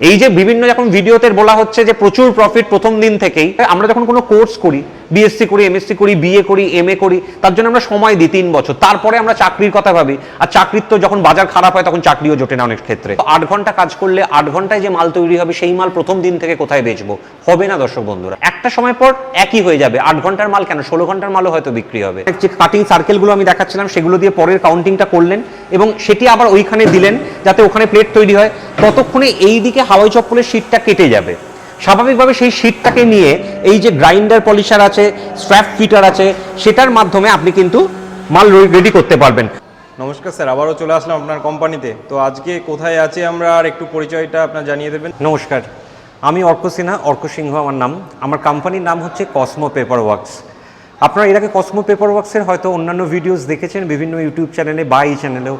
এই যে বিভিন্ন যখন ভিডিওতে বলা হচ্ছে যে প্রচুর প্রফিট প্রথম দিন থেকেই, আমরা যখন কোনো কোর্স করি বিএসসি করি এমএসসি করি বিএ করি এমএ করি, তার জন্য আমরা সময় দিই তিন বছর। তারপরে আমরা চাকরির কথা ভাবি। আর চাকরির তো যখন বাজার খারাপ হয়, তখন চাকরিও জোটে না অনেক ক্ষেত্রে। আট ঘণ্টা কাজ করলে আট ঘন্টায় যে মাল তৈরি হবে, সেই মাল প্রথম দিন থেকে কোথায় বেচবো? হবে না, দর্শক বন্ধুরা। একটা সময় পর একই হয়ে যাবে। আট ঘণ্টার মাল কেন? ষোলো ঘণ্টার মালও হয়তো বিক্রি হবে। যে কাটিং সার্কেলগুলো আমি দেখাচ্ছিলাম, সেগুলো দিয়ে পরের কাউন্টিংটা করলেন এবং সেটি আবার ওইখানে দিলেন, যাতে ওখানে প্লেট তৈরি হয়। ততক্ষণে এই দিকে হাওয়াই চপ্পলের শীটটা কেটে যাবে। স্বাভাবিকভাবে সেই শীটটাকে নিয়ে এই যে গ্রাইন্ডার পলিশার আছে স্ট্র্যাপ ফিটার আছে সেটার মাধ্যমে আপনি কিন্তু মাল রেডি করতে পারবেন। নমস্কার স্যার আবারও চলে আসলাম আপনার কোম্পানিতে। তো আজকে কোথায় আছে আমরা আর একটু পরিচয়টা আপনার জানিয়ে দেবেন? নমস্কার। আমি অর্ক সিনহা অর্ক সিংহ আমার নাম। আমার কোম্পানির নাম হচ্ছে কসমো পেপার ওয়ার্কস আপনারা এর আগে কসমো পেপার ওয়ার্কসের হয়তো অন্যান্য ভিডিওস দেখেছেন বিভিন্ন ইউটিউব চ্যানেলে বা এই চ্যানেলেও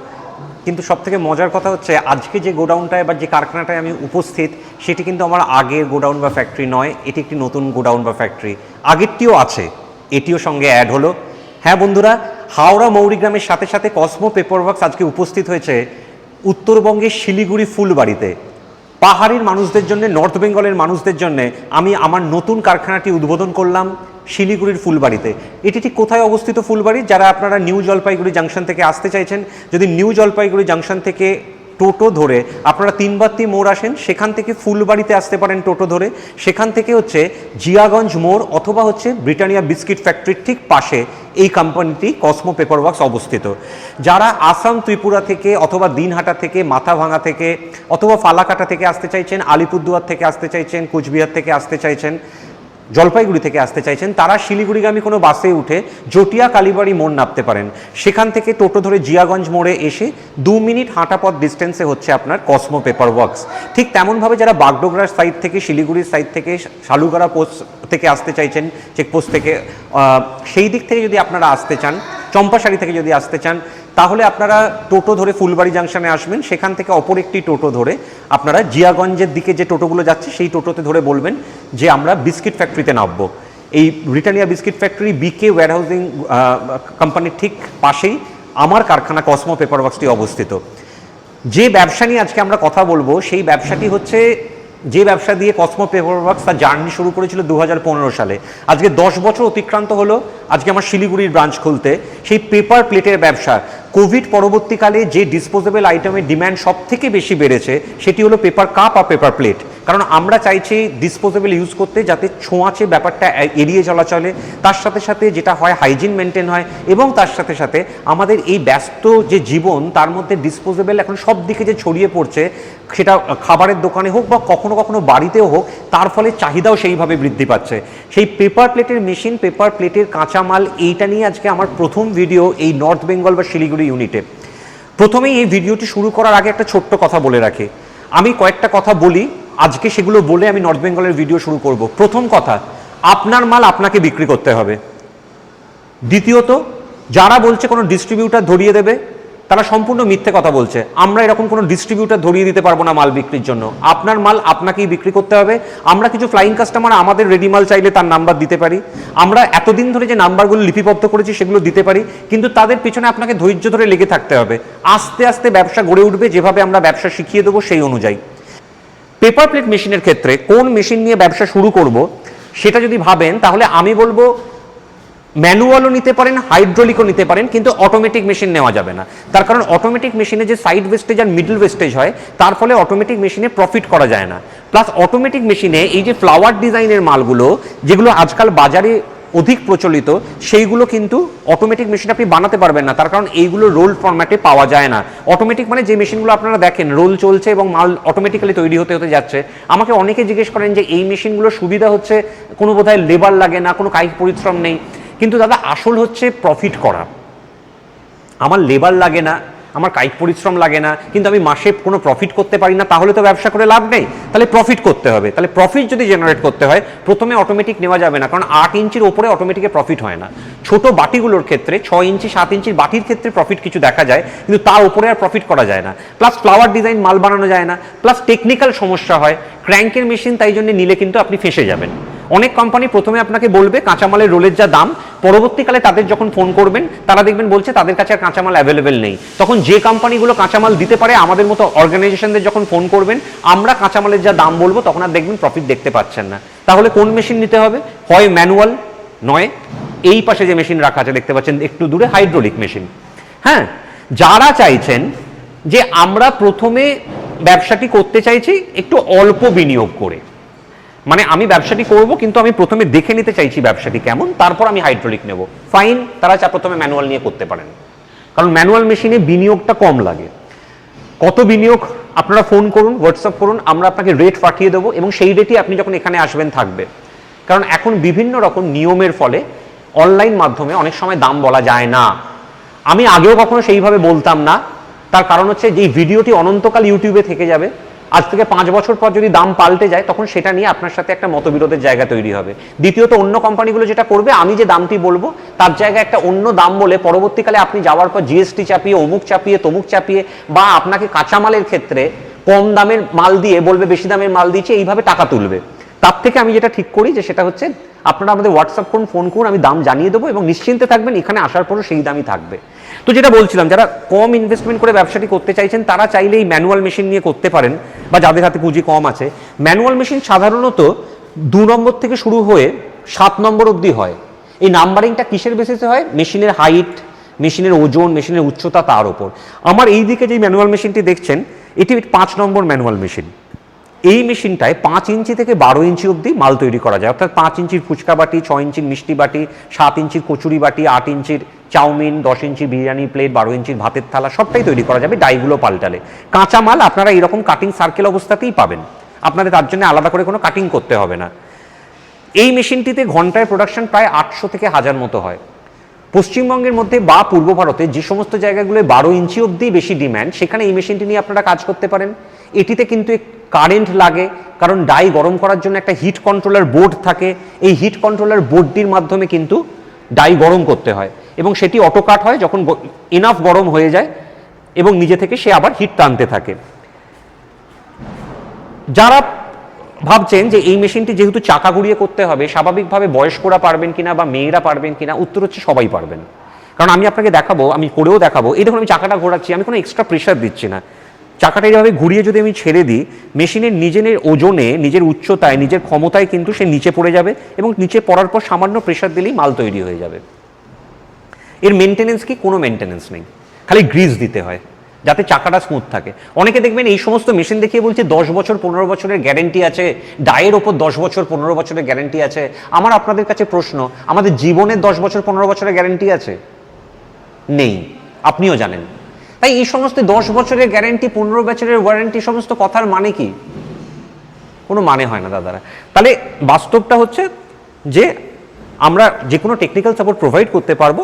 কিন্তু সব থেকে মজার কথা হচ্ছে, আজকে যে গোডাউনটায় বা যে কারখানাটায় আমি উপস্থিত, সেটি কিন্তু আমার আগের গোডাউন বা ফ্যাক্টরি নয়, এটি একটি নতুন গোডাউন বা ফ্যাক্টরি। আগেরটিও আছে, এটিও সঙ্গে অ্যাড হলো। হ্যাঁ বন্ধুরা, হাওড়া মৌরিগ্রামের সাথে সাথে কসমো পেপার ওয়ার্কস আজকে উপস্থিত হয়েছে উত্তরবঙ্গের শিলিগুড়ি ফুলবাড়িতে। পাহাড়ের মানুষদের জন্য নর্থ বেঙ্গলের মানুষদের জন্য আমি আমার নতুন কারখানাটি উদ্বোধন করলাম শিলিগুড়ির ফুলবাড়িতে। এটি ঠিক কোথায় অবস্থিত ফুলবাড়ি? যারা আপনারা নিউ জলপাইগুড়ি জাংশন থেকে আসতে চাইছেন, যদি নিউ জলপাইগুড়ি জাংশন থেকে টোটো ধরে, আপনারা তিনবাত্তি মোড় আসেন, সেখান থেকে ফুলবাড়িতে আসতে পারেন টোটো ধরে। সেখান থেকে হচ্ছে জিয়াগঞ্জ মোড় অথবা হচ্ছে ব্রিটানিয়া বিস্কিট ফ্যাক্টরির ঠিক পাশে এই কোম্পানিটি কসমো পেপার ওয়ার্কস অবস্থিত। যারা আসাম, ত্রিপুরা থেকে অথবা দিনহাটা থেকে মাথাভাঙা থেকে অথবা ফালাকাটা থেকে আসতে চাইছেন, আলিপুরদুয়ার থেকে আসতে চাইছেন, কুচবিহার থেকে আসতে চাইছেন জলপাইগুড়ি থেকে আসতে চাইছেন, তারা শিলিগুড়িগামী কোনো বাসে উঠে জটিয়া কালীবাড়ি মোড় নামতে পারেন। সেখান থেকে টোটো ধরে জিয়াগঞ্জ মোড়ে এসে দু মিনিট হাঁটা পথ ডিস্টেন্সে হচ্ছে আপনার কসমো পেপার ওয়ার্কস ঠিক তেমনভাবে যারা বাগডোগরার সাইড থেকে, শিলিগুড়ির সাইড থেকে শালুগাড়া পোস্ট থেকে আসতে চাইছেন চেকপোস্ট থেকে সেই দিক থেকে যদি আপনারা আসতে চান চম্পাশাড়ি থেকে যদি আসতে চান, তাহলে আপনারা টোটো ধরে ফুলবাড়ি জাংশনে আসবেন। সেখান থেকে অপর একটি টোটো ধরে আপনারা জিয়াগঞ্জের দিকে যে টোটোগুলো যাচ্ছে, সেই টোটোতে ধরে বলবেন যে আমরা বিস্কিট ফ্যাক্টরিতে নামবো। এই Britannia biscuit factory BK warehousing কোম্পানির ঠিক পাশেই আমার কারখানা কসমো পেপার ওয়ার্কসটি অবস্থিত। যে ব্যবসা নিয়ে আজকে আমরা কথা বলব, সেই ব্যবসাটি হচ্ছে যে ব্যবসা দিয়ে কসমো পেপার ওয়ার্কস তার জার্নি শুরু করেছিল দু হাজার পনেরো সালে। আজকে দশ বছর অতিক্রান্ত হলো। আজকে আমার শিলিগুড়ির ব্রাঞ্চ খুলতে। সেই পেপার প্লেটের ব্যবসা। কোভিড পরবর্তীকালে যে ডিসপোজেবল আইটেমের ডিম্যান্ড সব থেকে বেশি বেড়েছে, সেটি হলো পেপার কাপ আর পেপার প্লেট কারণ আমরা চাইছি ডিসপোজেবল ইউজ করতে যাতে ছোঁয়াচে ব্যাপারটা এড়িয়ে চলা চলে। তার সাথে সাথে যেটা হয় হাইজিন মেনটেন হয় এবং তার সাথে সাথে আমাদের এই ব্যস্ত যে জীবন, তার মধ্যে ডিসপোজেবল এখন সব দিকে যে ছড়িয়ে পড়ছে, সেটা খাবারের দোকানে হোক বা কখনো কখনো বাড়িতেও হোক, তার ফলে চাহিদাও সেইভাবে বৃদ্ধি পাচ্ছে। সেই পেপার প্লেটের মেশিন পেপার প্লেটের কাঁচামাল, এইটা নিয়ে আজকে আমার প্রথম ভিডিও এই নর্থ বেঙ্গল বা শিলিগুড়ি ইউনিটে। প্রথমেই এই ভিডিওটি শুরু করার আগে একটা ছোট্ট কথা বলে রাখি। আমি কয়েকটা কথা বলি, আজকে সেগুলো বলে আমি নর্থ বেঙ্গলের ভিডিও শুরু করব। প্রথম কথা, আপনার মাল আপনাকে বিক্রি করতে হবে। দ্বিতীয়ত, যারা বলছে কোনো ডিস্ট্রিবিউটার ধরিয়ে দেবে তারা সম্পূর্ণ মিথ্যে কথা বলছে। আমরা এরকম কোনো ডিস্ট্রিবিউটার ধরিয়ে দিতে পারব না মাল বিক্রির জন্য। আপনার মাল আপনাকেই বিক্রি করতে হবে। আমরা কিছু ফ্লাইং কাস্টমার আমাদের রেডি মাল চাইলে তার নাম্বার দিতে পারি। আমরা এতদিন ধরে যে নাম্বারগুলো লিপিবদ্ধ করেছি সেগুলো দিতে পারি, কিন্তু তাদের পিছনে আপনাকে ধৈর্য ধরে লেগে থাকতে হবে। আস্তে আস্তে ব্যবসা গড়ে উঠবে, যেভাবে আমরা ব্যবসা শিখিয়ে দেবো সেই অনুযায়ী। পেপার প্লেট মেশিনের ক্ষেত্রে কোন মেশিন নিয়ে ব্যবসা শুরু করব, সেটা যদি ভাবেন, তাহলে আমি বলব ম্যানুয়ালও নিতে পারেন, হাইড্রোলিকও নিতে পারেন, কিন্তু অটোমেটিক মেশিন নেওয়া যাবে না। তার কারণ অটোমেটিক মেশিনে যে সাইড ওয়েস্টেজ আর মিডল ওয়েস্টেজ হয়, তার ফলে অটোমেটিক মেশিনে প্রফিট করা যায় না। প্লাস অটোমেটিক মেশিনে এই যে ফ্লাওয়ার ডিজাইনের মালগুলো, যেগুলো আজকাল বাজারে অধিক প্রচলিত, সেইগুলো কিন্তু অটোমেটিক মেশিন আপনি বানাতে পারবেন না। তার কারণ এইগুলো রোল ফরম্যাটে পাওয়া যায় না। অটোমেটিক মানে যে মেশিনগুলো আপনারা দেখেন রোল চলছে এবং মাল অটোমেটিক্যালি তৈরি হতে হতে যাচ্ছে। আমাকে অনেকে জিজ্ঞেস করেন যে, এই মেশিনগুলো সুবিধা হচ্ছে, কোনো বোধহয় লেবার লাগে না, কোনো কায়িক পরিশ্রম নেই? কিন্তু দাদা, আসল হচ্ছে প্রফিট করা। আমার লেবার লাগে না, আমার কায়িক পরিশ্রম লাগে না, কিন্তু আমি মাসে কোনো প্রফিট করতে পারি না, তাহলে তো ব্যবসা করে লাভ নেই। তাহলে প্রফিট করতে হবে। তাহলে প্রফিট যদি জেনারেট করতে হয়, প্রথমে অটোমেটিক নেওয়া যাবে না, কারণ আট ইঞ্চির ওপরে অটোমেটিকে প্রফিট হয় না। ছোট বাটিগুলোর ক্ষেত্রে ছয় ইঞ্চি, সাত ইঞ্চির বাটির ক্ষেত্রে প্রফিট কিছু দেখা যায়, কিন্তু তার উপরে আর প্রফিট করা যায় না। প্লাস ফ্লাওয়ার ডিজাইন মাল বানানো যায় না প্লাস টেকনিক্যাল সমস্যা হয় ক্র্যাঙ্কের মেশিন তাই জন্য নিলে কিন্তু আপনি ফেসে যাবেন। অনেক কোম্পানি প্রথমে আপনাকে বলবে কাঁচামালের রোলের যা দাম, পরবর্তীকালে তাদের যখন ফোন করবেন, তারা দেখবেন বলছে তাদের কাছে আর কাঁচামাল অ্যাভেলেবেল নেই। তখন যে কোম্পানিগুলো কাঁচামাল দিতে পারে, আমাদের মতো অর্গানাইজেশনদের যখন ফোন করবেন, আমরা কাঁচামালের যা দাম বলব, তখন আর দেখবেন প্রফিট দেখতে পাচ্ছেন না। তাহলে কোন মেশিন নিতে হবে? হয় ম্যানুয়াল নয়, এই পাশে যে মেশিন রাখা আছে, দেখতে পাচ্ছেন একটু দূরে হাইড্রোলিক মেশিন হ্যাঁ যারা চাইছেন যে আমরা প্রথমে ব্যবসাটি করতে চাইছি, একটু অল্প বিনিয়োগ করে। মানে আমি ব্যবসাটি করব, কিন্তু আমি প্রথমে দেখে নিতে চাইছি ব্যবসাটি কেমন, তারপর আমি হাইড্রোলিক নেব। ফাইন তারা চা প্রথমে ম্যানুয়াল নিয়ে করতে পারেন। কারণ ম্যানুয়াল মেশিনে বিনিয়োগটা কম লাগে। কত বিনিয়োগ? আপনারা ফোন করুন হোয়াটসঅ্যাপ করুন, আমরা আপনাকে রেট পাঠিয়ে দেবো এবং সেই রেটই আপনি যখন এখানে আসবেন, থাকবে। কারণ এখন বিভিন্ন রকম নিয়মের ফলে অনলাইন মাধ্যমে অনেক সময় দাম বলা যায় না। আমি আগেও কখনো সেইভাবে বলতাম না। তার কারণ হচ্ছে যে ভিডিওটি অনন্তকাল ইউটিউবে থেকে যাবে। আজ থেকে পাঁচ বছর পর যদি দাম পাল্টে যায়, তখন সেটা নিয়ে আপনার সাথে একটা মতবিরোধের জায়গা তৈরি হবে। দ্বিতীয়ত, অন্য কোম্পানিগুলো যেটা করবে, আমি যে দামটি বলব, তার জায়গায় একটা অন্য দাম বলে পরবর্তীকালে আপনি যাওয়ার পর জিএসটি চাপিয়ে, অমুক চাপিয়ে, তমুক চাপিয়ে, বা আপনাকে কাঁচামালের ক্ষেত্রে কম দামের মাল দিয়ে বলবে, বেশি দামের মাল দিচ্ছে এইভাবে টাকা তুলবে। তার থেকে আমি যেটা ঠিক করি যে, সেটা হচ্ছে আপনারা আমাদের হোয়াটসঅ্যাপ করুন ফোন করুন, আমি দাম জানিয়ে দেবো এবং নিশ্চিন্তে থাকবেন, এখানে আসার পরও সেই দামই থাকবে। তো যেটা বলছিলাম, যারা কম ইনভেস্টমেন্ট করে ব্যবসাটি করতে চাইছেন, তারা চাইলেই ম্যানুয়াল মেশিন নিয়ে করতে পারেন। বা যাদের হাতে পুঁজি কম আছে ম্যানুয়াল মেশিন সাধারণত দু নম্বর থেকে শুরু হয়ে সাত নম্বর অবধি হয়। এই নাম্বারিংটা কিসের বেসিসে হয়? মেশিনের হাইট মেশিনের ওজন মেশিনের উচ্চতা তার ওপর আমার এই দিকে যে ম্যানুয়াল মেশিনটি দেখছেন, এটি পাঁচ নম্বর ম্যানুয়াল মেশিন এই মেশিনটায় পাঁচ ইঞ্চি থেকে বারো ইঞ্চি অবধি মাল তৈরি করা যায়। অর্থাৎ পাঁচ ইঞ্চির ফুচকা বাটি ছ ইঞ্চির মিষ্টি বাটি, সাত ইঞ্চির কচুরি বাটি, আট ইঞ্চির চাউমিন, দশ ইঞ্চির বিরিয়ানি প্লেট, বারো ইঞ্চির ভাতের থালা, সবটাই তৈরি করা যাবে ডাইগুলো পাল্টালে। কাঁচা মাল আপনারা এরকম কাটিং সার্কেল অবস্থাতেই পাবেন। আপনাদের তার জন্য আলাদা করে কোনো কাটিং করতে হবে না। এই মেশিনটিতে ঘন্টায় প্রোডাকশন প্রায় আটশো থেকে হাজার মতো হয়। পশ্চিমবঙ্গের মধ্যে বা পূর্ব ভারতে যে সমস্ত জায়গাগুলো বারো ইঞ্চি অবধি বেশি ডিম্যান্ড সেখানে এই মেশিনটি নিয়ে আপনারা কাজ করতে পারেন। এটিতে কিন্তু কারেন্ট লাগে, কারণ ডাই গরম করার জন্য একটা হিট কন্ট্রোলার বোর্ড থাকে। এই হিট কন্ট্রোলার বোর্ডটির মাধ্যমে কিন্তু ডাই গরম করতে হয় এবং সেটি অটো কাট হয় যখন এনাফ গরম হয়ে যায় এবং নিজে থেকে সে আবার হিট টানতে থাকে। যারা ভাবছেন যে এই মেশিনটি যেহেতু চাকা ঘুরিয়ে করতে হবে, স্বাভাবিকভাবে বয়স্করা পারবেন কিনা বা মেয়েরা পারবেন কিনা, উত্তর হচ্ছে সবাই পারবেন। কারণ আমি আপনাকে দেখাবো, আমি করেও দেখাবো, এই দেখুন আমি চাকাটা ঘোরাচ্ছি, আমি কোনো এক্সট্রা প্রেশার দিচ্ছি না। চাকাটা এইভাবে ঘুরিয়ে যদি আমি ছেড়ে দিই, মেশিনের নিজের ওজনে, নিজের উচ্চতায়, নিজের ক্ষমতায় কিন্তু সে নিচে পড়ে যাবে এবং নিচে পড়ার পর সামান্য প্রেশার দিলেই মাল তৈরি হয়ে যাবে। এর মেনটেনেন্স কি? কোনো মেনটেনেন্স নেই। খালি গ্রিজ দিতে হয়, যাতে চাকাটা স্মুথ থাকে। অনেকে দেখবেন এই সমস্ত মেশিন দেখিয়ে বলছে, দশ বছর, পনেরো বছরের গ্যারেন্টি আছে, ডায়ের ওপর দশ বছর, পনেরো বছরের গ্যারেন্টি আছে। আমার আপনাদের কাছে প্রশ্ন, আমাদের জীবনের দশ বছর, পনেরো বছরের গ্যারেন্টি আছে? নেই। আপনিও জানেন। তাই এই সমস্ত দশ বছরের গ্যারেন্টি পনেরো বছরের ওয়ারেন্টি সমস্ত কথার মানে কি? কোনো মানে হয় না দাদারা। তাহলে বাস্তবটা হচ্ছে যে আমরা যে কোনো টেকনিক্যাল সাপোর্ট প্রোভাইড করতে পারব,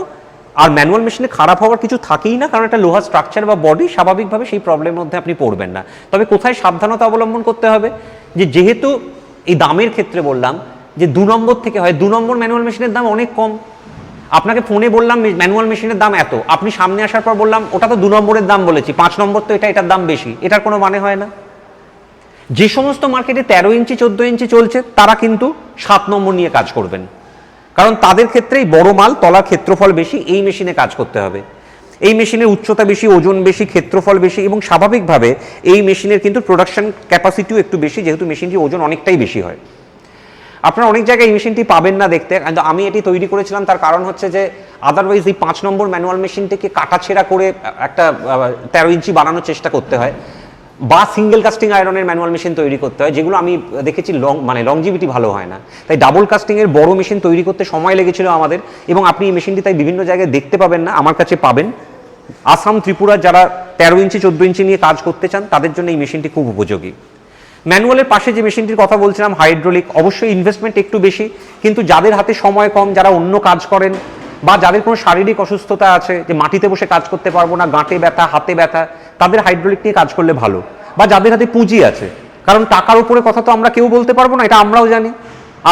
আর ম্যানুয়াল মেশিনে খারাপ হওয়ার কিছু থাকেই না, কারণ একটা লোহার স্ট্রাকচার বা বডি স্বাভাবিকভাবে সেই প্রবলেমের মধ্যে আপনি পড়বেন না। তবে কোথায় সাবধানতা অবলম্বন করতে হবে? যে যেহেতু এই দামের ক্ষেত্রে বললাম, যে দু নম্বর থেকে হয়, দু নম্বর ম্যানুয়াল মেশিনের দাম অনেক কম। আপনাকে ফোনে বললাম ম্যানুয়াল মেশিনের দাম এত। আপনি সামনে আসার পর বললাম, ওটা তো দু নম্বরের দাম বলেছি, পাঁচ নম্বর তো এটা, এটার দাম বেশি। এটার কোনো মানে হয় না। যে সমস্ত মার্কেটে তেরো ইঞ্চি, চোদ্দ ইঞ্চি চলছে, তারা কিন্তু সাত নম্বর নিয়ে কাজ করবেন। কারণ তাদের ক্ষেত্রেই বড় মাল তলার ক্ষেত্রফল বেশি, এই মেশিনে কাজ করতে হবে। এই মেশিনের উচ্চতা বেশি, ওজন বেশি, ক্ষেত্রফল বেশি এবং স্বাভাবিকভাবে এই মেশিনের কিন্তু প্রোডাকশন ক্যাপাসিটিও একটু বেশি, যেহেতু মেশিনটির ওজন অনেকটাই বেশি হয়। আপনারা অনেক জায়গায় এই মেশিনটি পাবেন না দেখতে। কিন্তু আমি এটি তৈরি করেছিলাম, তার কারণ হচ্ছে যে আদারওয়াইজ এই পাঁচ নম্বর ম্যানুয়াল মেশিনটিকে কাটাছেড়া করে একটা তেরো ইঞ্চি বানানোর চেষ্টা করতে হয় বা সিঙ্গেল কাস্টিং আয়রনের ম্যানুয়াল মেশিন তৈরি করতে হয়, যেগুলো আমি দেখেছি লং মানে লংজিভিটি ভালো হয় না। তাই ডাবল কাস্টিংয়ের বড় মেশিন তৈরি করতে সময় লেগেছিল আমাদের এবং আপনি এই মেশিনটি তাই বিভিন্ন জায়গায় দেখতে পাবেন না, আমার কাছে পাবেন। আসাম ত্রিপুরা যারা তেরো ইঞ্চি, চোদ্দ ইঞ্চি নিয়ে কাজ করতে চান, তাদের জন্য এই মেশিনটি খুব উপযোগী। ম্যানুয়ালের পাশে যে মেশিনটির কথা বলছিলাম, হাইড্রোলিক, অবশ্যই ইনভেস্টমেন্ট একটু বেশি। কিন্তু যাদের হাতে সময় কম, যারা অন্য কাজ করেন বা যাদের কোনো শারীরিক অসুস্থতা আছে, যে মাটিতে বসে কাজ করতে পারব না, গাঁটে ব্যথা, হাতে ব্যথা, তাদের হাইড্রোলিক নিয়ে কাজ করলে ভালো। বা যাদের হাতে পুঁজি আছে, কারণ টাকার উপরে কথা তো আমরা কেউ বলতে পারব না, এটা আমরাও জানি,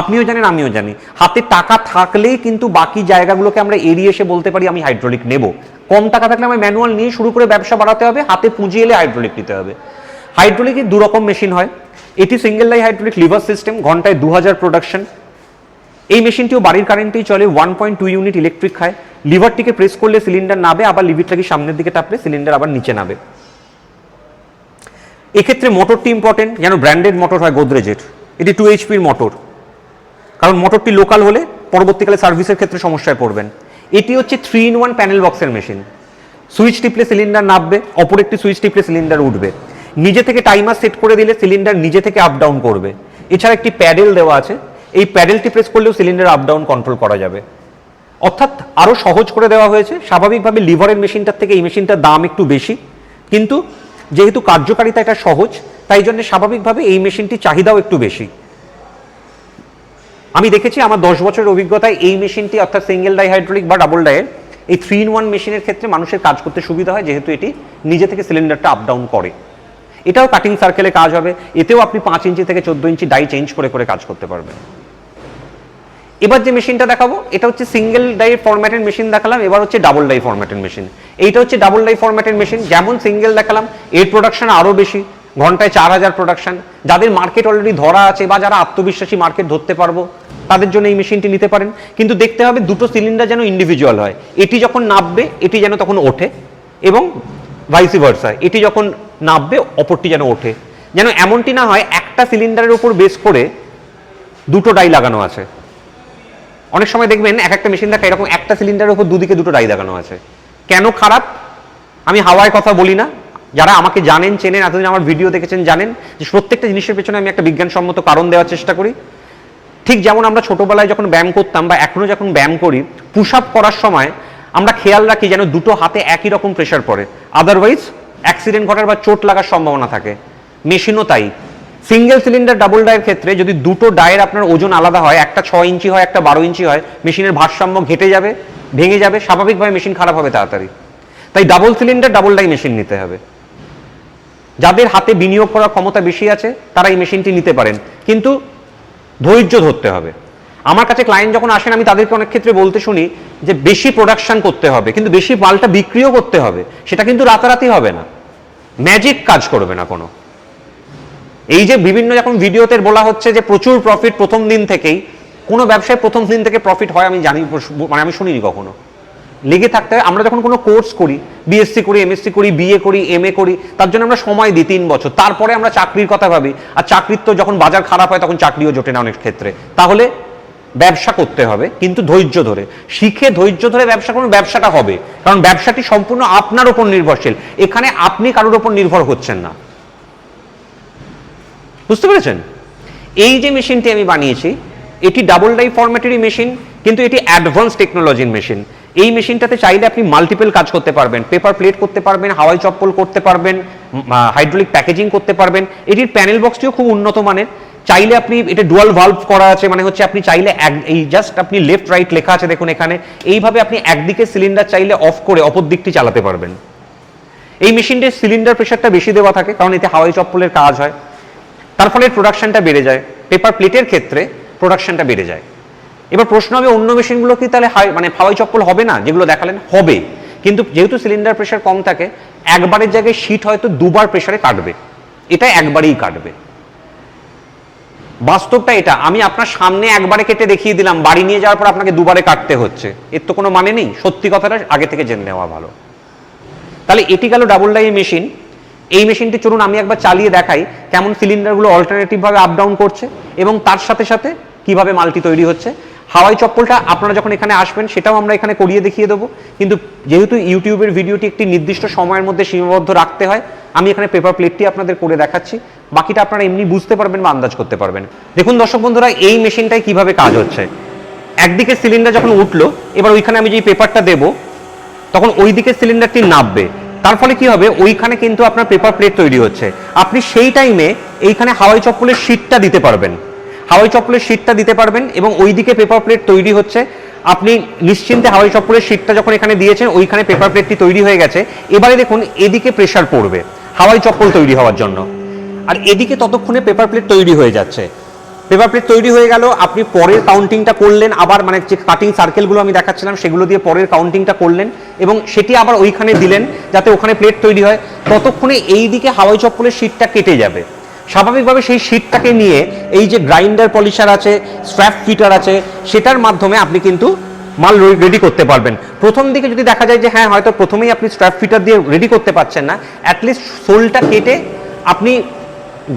আপনিও জানেন, আমিও জানি। হাতে টাকা থাকলেই কিন্তু বাকি জায়গাগুলোকে আমরা এড়িয়ে এসে বলতে পারি, আমি হাইড্রোলিক নেব। কম টাকা থাকলে আমার ম্যানুয়াল নিয়ে শুরু করে ব্যবসা বাড়াতে হবে, হাতে পুঁজি এলে হাইড্রোলিক নিতে হবে। হাইড্রোলিকের দু রকম মেশিন হয়। এটি single die hydraulic lever system ঘন্টায় দু হাজার প্রোডাকশন এই মেশিনটিও বাড়ির কারেন্টেই চলে one point two unit electric খায়। লিভারটিকে প্রেস করলে সিলিন্ডার নাবে, আবার লিভারটাকে সামনের দিকে টাপলে সিলিন্ডার আবার নিচে নাবে। এক্ষেত্রে মোটরটি ইম্পর্টেন্ট যেন ব্র্যান্ডেড মোটর হয় গোদরেজের। এটি টু এইচপির মোটর কারণ মোটরটি লোকাল হলে পরবর্তীকালে সার্ভিসের ক্ষেত্রে সমস্যায় পড়বেন। এটি হচ্ছে থ্রি ইন ওয়ান প্যানেল বক্সের মেশিন সুইচ টিপলে সিলিন্ডার নামবে অপর একটি সুইচ টিপলে সিলিন্ডার উঠবে। নিজে থেকে টাইমার সেট করে দিলে সিলিন্ডার নিজে থেকে আপ ডাউন করবে। এছাড়া একটি প্যাডেল দেওয়া আছে। এই প্যাডেলটি প্রেস করলেও সিলিন্ডার আপ ডাউন কন্ট্রোল করা যাবে। অর্থাৎ আরও সহজ করে দেওয়া হয়েছে। স্বাভাবিকভাবে লিভারের মেশিনটার থেকে এই মেশিনটার দাম একটু বেশি। কিন্তু যেহেতু কার্যকারিতা এটা সহজ, তাই জন্য স্বাভাবিকভাবে এই মেশিনটির চাহিদাও একটু বেশি। আমি দেখেছি আমার দশ বছরের অভিজ্ঞতায় এই মেশিনটি অর্থাৎ সিঙ্গেল ডাই হাইড্রোলিক বা ডাবল ডাইয়ের এই থ্রি ইন ওয়ান মেশিনের ক্ষেত্রে মানুষের কাজ করতে সুবিধা হয়, যেহেতু এটি নিজে থেকে সিলিন্ডারটা আপ ডাউন করে। এটাও কাটিং সার্কেলে কাজ হবে, এতেও আপনি পাঁচ ইঞ্চি থেকে চোদ্দ ইঞ্চি ডাই চেঞ্জ করে করে কাজ করতে পারবেন। এবার যে মেশিনটা দেখাবো, এটা হচ্ছে সিঙ্গেল ডাই ফরম্যাটের মেশিন দেখালাম, এবার হচ্ছে ডাবল ডাই ফরম্যাটের মেশিন এইটা হচ্ছে ডাবল ডাই ফরম্যাটের মেশিন যেমন সিঙ্গেল দেখালাম, এর প্রোডাকশন আরও বেশি, ঘন্টায় চার হাজার প্রোডাকশন যাদের মার্কেট অলরেডি ধরা আছে বা যারা আত্মবিশ্বাসী মার্কেট ধরতে পারব, তাদের জন্য এই মেশিনটি নিতে পারেন। কিন্তু দেখতে হবে দুটো সিলিন্ডার যেন ইন্ডিভিজুয়াল হয়, এটি যখন নাববে, এটি যেন তখন ওঠে এবং ভাইসি ভার্সা এটি যখন নামবে অপরটি যেন ওঠে। যেন এমনটি না হয়, একটা সিলিন্ডারের উপর বেস করে দুটো ডাই লাগানো আছে। অনেক সময় দেখবেন, এক একটা মেশিন দেখা এরকম একটা সিলিন্ডারের উপর দুদিকে দুটো ডাই লাগানো আছে। কেন খারাপ? আমি হাওয়ায় কথা বলি না। যারা আমাকে জানেন, চেনেন, এতদিন আমার ভিডিও দেখেছেন, জানেন যে প্রত্যেকটা জিনিসের পেছনে আমি একটা বিজ্ঞানসম্মত কারণ দেওয়ার চেষ্টা করি। ঠিক যেমন আমরা ছোটবেলায় যখন ব্যায়াম করতাম বা এখনও যখন ব্যায়াম করি পুশ আপ করার সময় আমরা খেয়াল রাখি যেন দুটো হাতে একই রকম প্রেশার পড়ে। আদারওয়াইজ অ্যাক্সিডেন্ট ঘটার বা চোট লাগার সম্ভাবনা থাকে। মেশিনও তাই। সিঙ্গেল সিলিন্ডার ডাবল ডায়ের ক্ষেত্রে যদি দুটো ডায়ের আপনার ওজন আলাদা হয়, একটা ছয় ইঞ্চি হয়, একটা বারো ইঞ্চি হয় মেশিনের ভারসাম্য ঘেটে যাবে, ভেঙে যাবে, স্বাভাবিকভাবে মেশিন খারাপ হবে তাড়াতাড়ি। তাই double cylinder double die machine নিতে হবে। যাদের হাতে বিনিয়োগ করার ক্ষমতা বেশি আছে, তারা এই মেশিনটি নিতে পারেন। কিন্তু ধৈর্য ধরতে হবে। আমার কাছে ক্লায়েন্ট যখন আসেন, আমি তাদেরকে অনেক ক্ষেত্রে বলতে শুনি যে বেশি প্রোডাকশন করতে হবে, কিন্তু বেশি মালটা বিক্রিও করতে হবে, সেটা কিন্তু রাতারাতি হবে না। ম্যাজিক কাজ করবে না কোনো। এই যে বিভিন্ন যখন ভিডিওতে বলা হচ্ছে যে প্রচুর প্রফিট প্রথম দিন থেকেই, কোনো ব্যবসায় প্রথম দিন থেকে প্রফিট হয় আমি জানি মানে আমি শুনিনি কখনো। লেগে থাকতে হয়, আমরা যখন কোনো কোর্স করি বিএসসি করি এমএসসি করি বিএ করি এমএ করি, তার জন্য আমরা সময় দিই তিন বছর। তারপরে আমরা চাকরির কথা ভাবি, আর চাকরির তো যখন বাজার খারাপ হয়, তখন চাকরিও জোটে না অনেক ক্ষেত্রে। তাহলে ব্যবসা করতে হবে, কিন্তু ধৈর্য ধরে। শিখে ধৈর্য ধরে ব্যবসা করুন, ব্যবসাটা হবে। কারণ ব্যবসাটি সম্পূর্ণ আপনার উপর নির্ভরশীল। এখানে আপনি কারোর উপর নির্ভর হচ্ছেন না। বুঝতে পেরেছেন? এই যে মেশিনটি আমি বানিয়েছি, এটি ডাবল ডাই ফরম্যাটেরই মেশিন, কিন্তু এটি অ্যাডভান্স টেকনোলজির মেশিন। এই মেশিনটাতে চাইলে আপনি মাল্টিপল কাজ করতে পারবেন। পেপার প্লেট করতে পারবেন, হাওয়াই চপ্পল করতে পারবেন হাইড্রোলিক প্যাকেজিং করতে পারবেন। এটির প্যানেল বক্সটিও খুব উন্নত মানের। চাইলে আপনি, এটা ডুয়াল ভালভ করা আছে মানে হচ্ছে আপনি চাইলে এক, এই জাস্ট আপনি লেফট রাইট লেখা আছে দেখুন এখানে, এইভাবে আপনি একদিকে সিলিন্ডার চাইলে অফ করে অপর দিকটি চালাতে পারবেন। এই মেশিনটির সিলিন্ডার প্রেশারটা বেশি দেওয়া থাকে, কারণ এতে হাওয়াই চপ্পলের কাজ হয়। তার ফলে প্রোডাকশনটা বেড়ে যায়। পেপার প্লেটের ক্ষেত্রে প্রোডাকশনটা বেড়ে যায়। এবার প্রশ্ন হবে, অন্য মেশিনগুলো কি তাহলে হাই মানে হাওয়াই চপ্পল হবে না, যেগুলো দেখালেন? হবে। কিন্তু যেহেতু সিলিন্ডার প্রেশার কম থাকে, একবারের জায়গায় শীট হয়তো দুবার প্রেশারে কাটবে। এটা একবারেই কাটবে। বাস্তবটা এটা। আমি আপনার সামনে একবারে কেটে দেখিয়ে দিলাম, বাড়ি নিয়ে যাওয়ার পর আপনাকে দুবারে কাটতে হচ্ছে। এর তো কোনো মানে নেই। সত্যি কথাটা আগে থেকে জেনে নেওয়া ভালো। তাহলে এটি গেল ডাবল ডাই মেশিন এই মেশিনটি চলুন আমি একবার চালিয়ে দেখাই কেমন সিলিন্ডারগুলো অল্টারনেটিভভাবে আপ ডাউন করছে এবং তার সাথে সাথে কীভাবে মালটি তৈরি হচ্ছে। হাওয়াই চপ্পলটা আপনারা যখন এখানে আসবেন, সেটাও আমরা এখানে করিয়ে দেখিয়ে দেবো। কিন্তু যেহেতু ইউটিউবের ভিডিওটি একটি নির্দিষ্ট সময়ের মধ্যে সীমাবদ্ধ রাখতে হয়, আমি এখানে পেপার প্লেটটি আপনাদের করে দেখাচ্ছি। বাকিটা আপনারা এমনি বুঝতে পারবেন বা আন্দাজ করতে পারবেন। দেখুন দর্শক বন্ধুরা, এই মেশিনটাই কীভাবে কাজ হচ্ছে। একদিকে সিলিন্ডার যখন উঠল, এবার ওইখানে আমি যে পেপারটা দেবো, তখন ওই দিকে সিলিন্ডারটি নামবে তার ফলে কি হবে? ওইখানে কিন্তু আপনার পেপার প্লেট তৈরি হচ্ছে। আপনি সেই টাইমে এইখানে হাওয়াই চপ্পলের শীটটা দিতে পারবেন। হাওয়াই চপ্পলের শীটটা দিতে পারবেন এবং ওই দিকে পেপার প্লেট তৈরি হচ্ছে। আপনি নিশ্চিন্তে হাওয়াই চপ্পলের শীটটা যখন এখানে দিয়েছেন, ওইখানে পেপার প্লেটটি তৈরি হয়ে গেছে। এবারে দেখুন, এদিকে প্রেশার পড়বে, হাওয়াই চপ্পল তৈরি হওয়ার জন্য। আর এদিকে ততক্ষণে পেপার প্লেট তৈরি হয়ে যাচ্ছে। পেপার প্লেট তৈরি হয়ে গেল, আপনি পরের কাউন্টিংটা করলেন, আবার মানে যে কাটিং সার্কেলগুলো আমি দেখাচ্ছিলাম, সেগুলো দিয়ে পরের কাউন্টিংটা করলেন এবং সেটি আবার ওইখানে দিলেন, যাতে ওখানে প্লেট তৈরি হয়। ততক্ষণে এই দিকে হাওয়াই চপ্পলের শীটটা কেটে যাবে। স্বাভাবিকভাবে সেই শীটটাকে নিয়ে এই যে গ্রাইন্ডার পলিশার আছে স্ট্র্যাপ ফিটার আছে, সেটার মাধ্যমে আপনি কিন্তু মাল রেডি করতে পারবেন। প্রথম দিকে যদি দেখা যায় যে হ্যাঁ হয়তো প্রথমেই আপনি স্ট্র্যাপ ফিটার দিয়ে রেডি করতে পারছেন না অ্যাটলিস্ট সোলটা কেটে আপনি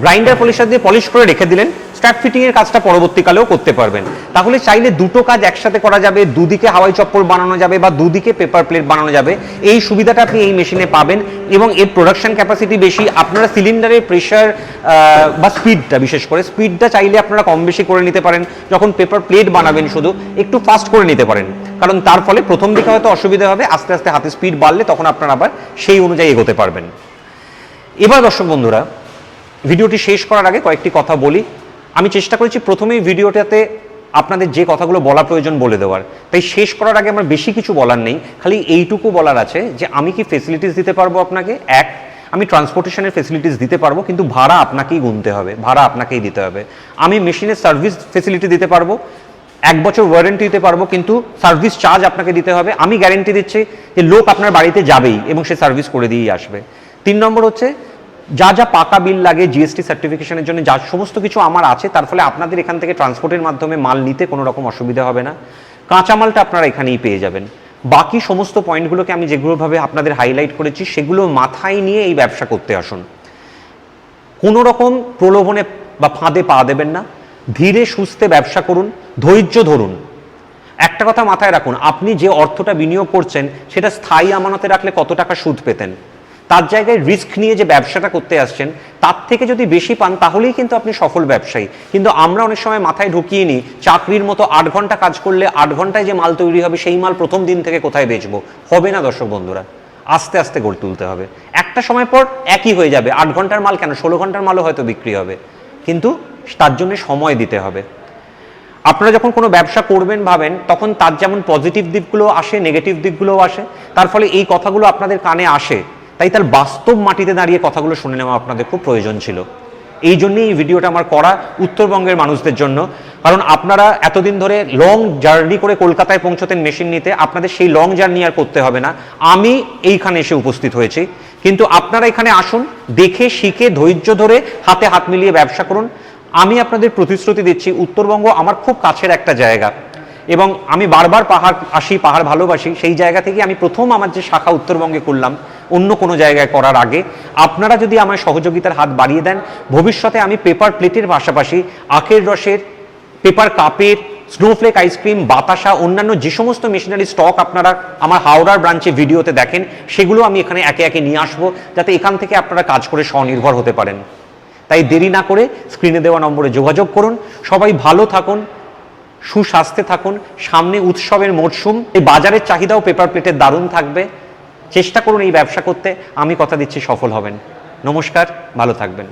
গ্রাইন্ডার পলিশার দিয়ে পলিশ করে রেখে দিলেন স্ট্র্যাপ ফিটিং এর কাজটা পরবর্তীকালেও করতে পারবেন। তাহলে চাইলে দুটো কাজ একসাথে করা যাবে, দুদিকে হাওয়াই চপ্পল বানানো যাবে বা দুদিকে পেপার প্লেট বানানো যাবে। এই সুবিধাটা আপনি এই মেশিনে পাবেন এবং এর প্রোডাকশন ক্যাপাসিটি বেশি। আপনারা সিলিন্ডারের প্রেশার বা স্পিডটা বিশেষ করে স্পিডটা চাইলে আপনারা কম বেশি করে নিতে পারেন। যখন পেপার প্লেট বানাবেন শুধু, একটু ফাস্ট করে নিতে পারেন। কারণ তার ফলে প্রথম দিকে হয়তো অসুবিধা হবে, আস্তে আস্তে হাতে স্পিড বাড়লে তখন আপনারা আবার সেই অনুযায়ী এগোতে পারবেন। এবার দর্শক বন্ধুরা ভিডিওটি শেষ করার আগে কয়েকটি কথা বলি। আমি চেষ্টা করেছি প্রথমেই ভিডিওটাতে আপনাদের যে কথাগুলো বলা প্রয়োজন বলে দেওয়ার। তাই শেষ করার আগে আমার বেশি কিছু বলার নেই। খালি এইটুকু বলার আছে যে আমি কি ফেসিলিটিস দিতে পারব আপনাকে? এক, আমি ট্রান্সপোর্টেশনের ফেসিলিটিস দিতে পারব, কিন্তু ভাড়া আপনাকেই গুনতে হবে। ভাড়া আপনাকেই দিতে হবে। আমি মেশিনের সার্ভিস ফেসিলিটি দিতে পারব। এক বছর ওয়ারেন্টি দিতে পারব, কিন্তু সার্ভিস চার্জ আপনাকে দিতে হবে। আমি গ্যারেন্টি দিচ্ছি যে লোক আপনার বাড়িতে যাবেই এবং সে সার্ভিস করে দিয়েই আসবে। তিন নম্বর হচ্ছে যা যা পাকা বিল লাগে জিএসটি সার্টিফিকেশনের জন্য, যা সমস্ত কিছু আমার আছে, তার ফলে আপনাদের এখান থেকে ট্রান্সপোর্টের মাধ্যমে মাল নিতে কোনো রকম অসুবিধা হবে না। কাঁচামালটা আপনারা এখানেই পেয়ে যাবেন। বাকি সমস্ত পয়েন্টগুলোকে আমি যেগুলোভাবে আপনাদের হাইলাইট করেছি, সেগুলো মাথায় নিয়ে এই ব্যবসা করতে আসুন। কোনো রকম প্রলোভনে বা ফাঁদে পা দেবেন না। ধীরে সুস্থে ব্যবসা করুন, ধৈর্য ধরুন। একটা কথা মাথায় রাখুন, আপনি যে অর্থটা বিনিয়োগ করছেন, সেটা স্থায়ী আমানতে রাখলে কত টাকা সুদ পেতেন? তার জায়গায় রিস্ক নিয়ে যে ব্যবসাটা করতে আসছেন, তার থেকে যদি বেশি পান, তাহলেই কিন্তু আপনি সফল ব্যবসায়ী। কিন্তু আমরা অনেক সময় মাথায় ঢুকিয়ে নিই, চাকরির মতো আট ঘণ্টা কাজ করলে আট ঘন্টায় যে মাল তৈরি হবে, সেই মাল প্রথম দিন থেকে কোথায় বেচবো? হবে না, দর্শক বন্ধুরা? আস্তে আস্তে গড়ে তুলতে হবে। একটা সময় পর একই হয়ে যাবে। আট ঘণ্টার মাল কেন? ষোলো ঘণ্টার মালও হয়তো বিক্রি হবে। কিন্তু তার জন্য সময় দিতে হবে। আপনারা যখন কোনো ব্যবসা করবেন, ভাবেন, তখন তার যেমন পজিটিভ দিকগুলো আসে নেগেটিভ দিকগুলোও আসে, তার ফলে এই কথাগুলো আপনাদের কানে আসে। তাই তার বাস্তব মাটিতে দাঁড়িয়ে কথাগুলো শুনে নেওয়া আপনাদের খুব প্রয়োজন ছিল। এই জন্যেই এই ভিডিওটা আমার করা উত্তরবঙ্গের মানুষদের জন্য। কারণ আপনারা এতদিন ধরে লং জার্নি করে কলকাতায় পৌঁছতেন মেশিন নিতে, আপনাদের সেই লং জার্নি আর করতে হবে না। আমি এইখানে এসে উপস্থিত হয়েছি। কিন্তু আপনারা এখানে আসুন, দেখে, শিখে, ধৈর্য ধরে হাতে হাত মিলিয়ে ব্যবসা করুন। আমি আপনাদের প্রতিশ্রুতি দিচ্ছি, উত্তরবঙ্গ আমার খুব কাছের একটা জায়গা। এবং আমি বারবার পাহাড় আসি, পাহাড় ভালোবাসি, সেই জায়গা থেকে আমি প্রথম আমার যে শাখা উত্তরবঙ্গে করলাম, অন্য কোনো জায়গায় করার আগে। আপনারা যদি আমার সহযোগিতার হাত বাড়িয়ে দেন, ভবিষ্যতে আমি পেপার প্লেটের পাশাপাশি আখের রসের পেপার কাপের স্নোফ্লেক আইসক্রিম বাতাসা, অন্যান্য যে সমস্ত মেশিনারি স্টক আপনারা আমার হাওড়ার ব্রাঞ্চে ভিডিওতে দেখেন, সেগুলো আমি এখানে একে একে নিয়ে আসব, যাতে এখান থেকে আপনারা কাজ করে স্বনির্ভর হতে পারেন। তাই দেরি না করে স্ক্রিনে দেওয়া নম্বরে যোগাযোগ করুন। সবাই ভালো থাকুন সুস্বাস্থ্যে থাকুন, সামনে উৎসবের মরশুম, এই বাজারের চাহিদাও পেপার প্লেটে দারুণ থাকবে। চেষ্টা করুন এই ব্যবসা করতে, আমি কথা দিচ্ছি সফল হবেন। নমস্কার, ভালো থাকবেন।